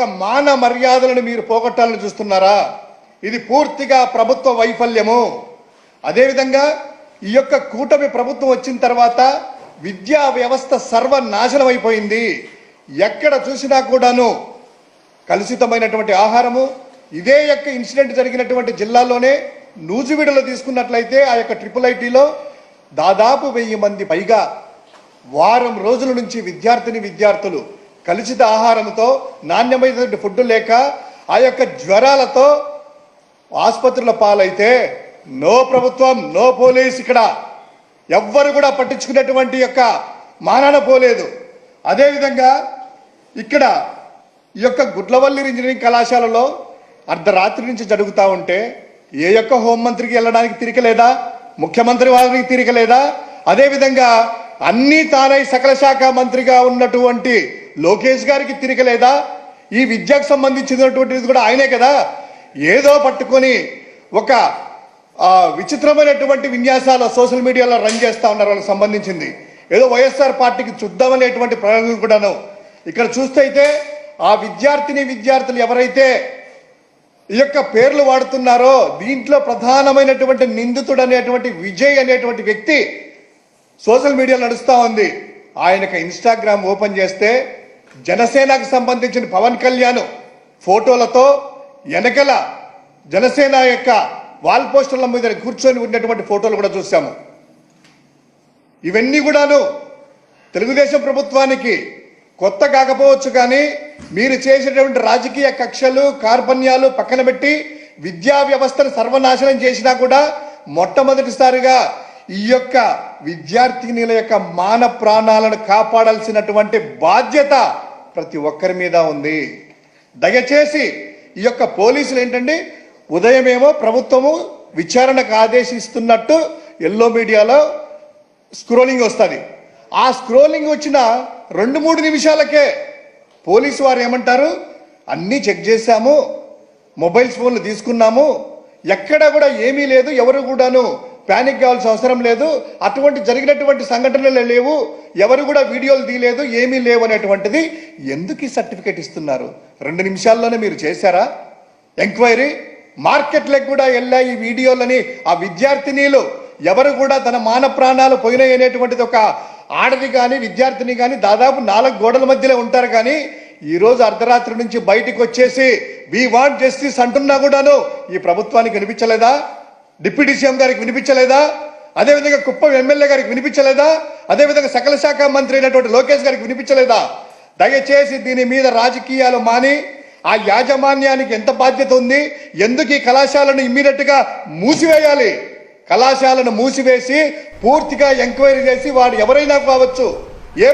యొక్క మాన మర్యాదలను మీరు పోగొట్టాలని చూస్తున్నారా? ఇది పూర్తిగా ప్రభుత్వ వైఫల్యము. అదేవిధంగా ఈ యొక్క కూటమి ప్రభుత్వం వచ్చిన తర్వాత విద్యా వ్యవస్థ సర్వనాశనం అయిపోయింది. ఎక్కడ చూసినా కూడాను కలుషితమైనటువంటి ఆహారము ఇదే యొక్క ఇన్సిడెంట్ జరిగినటువంటి జిల్లాలోనే నూజివీడులో తీసుకున్నట్లయితే ఆ యొక్క ట్రిపుల్ ఐటీలో దాదాపు వెయ్యి మంది పైగా వారం రోజుల నుంచి విద్యార్థిని విద్యార్థులు కలుషిత ఆహారంతో నాణ్యమైనటువంటి ఫుడ్ లేక ఆ యొక్క జ్వరాలతో ఆసుపత్రుల పాలైతే నో ప్రభుత్వం నో పోలీస్ ఇక్కడ. ఎవ్వరు కూడా పట్టించుకునేటువంటి యొక్క మానాన పోలేదు. అదేవిధంగా ఇక్కడ ఈ యొక్క గుడ్లవల్లి ఇంజనీరింగ్ కళాశాలలో అర్ధరాత్రి నుంచి జరుగుతూ ఉంటే ఏ యొక్క హోంమంత్రికి వెళ్ళడానికి తిరిగలేదా ముఖ్యమంత్రి వారికి తిరిగలేదా అదేవిధంగా అన్నీ తానై సకల శాఖ మంత్రిగా ఉన్నటువంటి లోకేష్ గారికి తిరగలేదా? ఈ విద్యకు సంబంధించినటువంటిది కూడా ఆయనే కదా? ఏదో పట్టుకొని ఒక విచిత్రమైనటువంటి విన్యాసాలు సోషల్ మీడియాలో రన్ చేస్తూ ఉన్నారు వాళ్ళకి సంబంధించింది. ఏదో వైఎస్ఆర్ పార్టీకి చూద్దామనేటువంటి ప్రయోగం కూడాను. ఇక్కడ చూస్తే అయితే ఆ విద్యార్థిని విద్యార్థులు ఎవరైతే ఈ యొక్క పేర్లు వాడుతున్నారో దీంట్లో ప్రధానమైనటువంటి నిందితుడు అనేటువంటి విజయ్ అనేటువంటి వ్యక్తి సోషల్ మీడియాలో నడుస్తూ ఉంది. ఆయనకు ఇన్స్టాగ్రామ్ ఓపెన్ చేస్తే జనసేనకు సంబంధించిన పవన్ కళ్యాణ్ ఫోటోలతో వెనకల జనసేన యొక్క వాల్ పోస్టర్ల మీద కూర్చొని ఉన్నటువంటి ఫోటోలు కూడా చూసాము ఇవన్నీ కూడాను తెలుగుదేశం ప్రభుత్వానికి కొత్త కాకపోవచ్చు కానీ మీరు చేసేటువంటి రాజకీయ కక్షలు కార్పణ్యాలు పక్కన పెట్టి విద్యా వ్యవస్థను సర్వనాశనం చేసినా కూడా మొట్టమొదటిసారిగా ఈ యొక్క విద్యార్థినిల యొక్క మాన ప్రాణాలను కాపాడాల్సినటువంటి బాధ్యత ప్రతి ఒక్కరి మీద ఉంది. దయచేసి ఈ యొక్క పోలీసులు ఏంటండి ఉదయమేమో ప్రభుత్వము విచారణకు ఆదేశిస్తున్నట్టు ఎల్లో మీడియాలో స్క్రోలింగ్ వస్తుంది. ఆ స్క్రోలింగ్ వచ్చిన రెండు మూడు నిమిషాలకే పోలీసు వారు ఏమంటారు అన్నీ చెక్ చేశాము మొబైల్స్ ఫోన్లు తీసుకున్నాము ఎక్కడ కూడా ఏమీ లేదు ఎవరు కూడాను ప్యానిక్ కావాల్సిన అవసరం లేదు. అటువంటి జరిగినటువంటి సంఘటనలు లేవు. ఎవరు కూడా వీడియోలు తీయలేదు ఏమీ లేవు అనేటువంటిది ఎందుకు ఈ సర్టిఫికేట్ ఇస్తున్నారు? రెండు నిమిషాల్లోనే మీరు చేశారా? ఎంక్వైరీ? మార్కెట్లకు కూడా వెళ్ళాయి ఈ వీడియోలని? ఆ విద్యార్థినీలు ఎవరు కూడా తన మాన ప్రాణాలు పోయినాయి అనేటువంటిది ఒక ఆడది కానీ విద్యార్థిని కానీ దాదాపు నాలుగు గోడల మధ్యలో ఉంటారు కానీ ఈరోజు అర్ధరాత్రి నుంచి బయటికి వచ్చేసి వి వాంట్ జస్టిస్ అంటున్నా కూడాను ఈ ప్రభుత్వానికి కనిపించలేదా డిప్యూటీ సీఎం గారికి వినిపించలేదా? అదేవిధంగా కుప్పం ఎమ్మెల్యే గారికి వినిపించలేదా? అదేవిధంగా సకల శాఖ మంత్రి అయినటువంటి లోకేష్ గారికి వినిపించలేదా? దయచేసి దీని మీద రాజకీయాలు మాని ఆ యాజమాన్యానికి ఎంత బాధ్యత ఉంది ఎందుకు ఈ కళాశాలను ఇమ్మీడియట్గా మూసివేయాలి? కళాశాలను మూసివేసి పూర్తిగా ఎంక్వైరీ చేసి వాడు ఎవరైనా కావచ్చు ఏ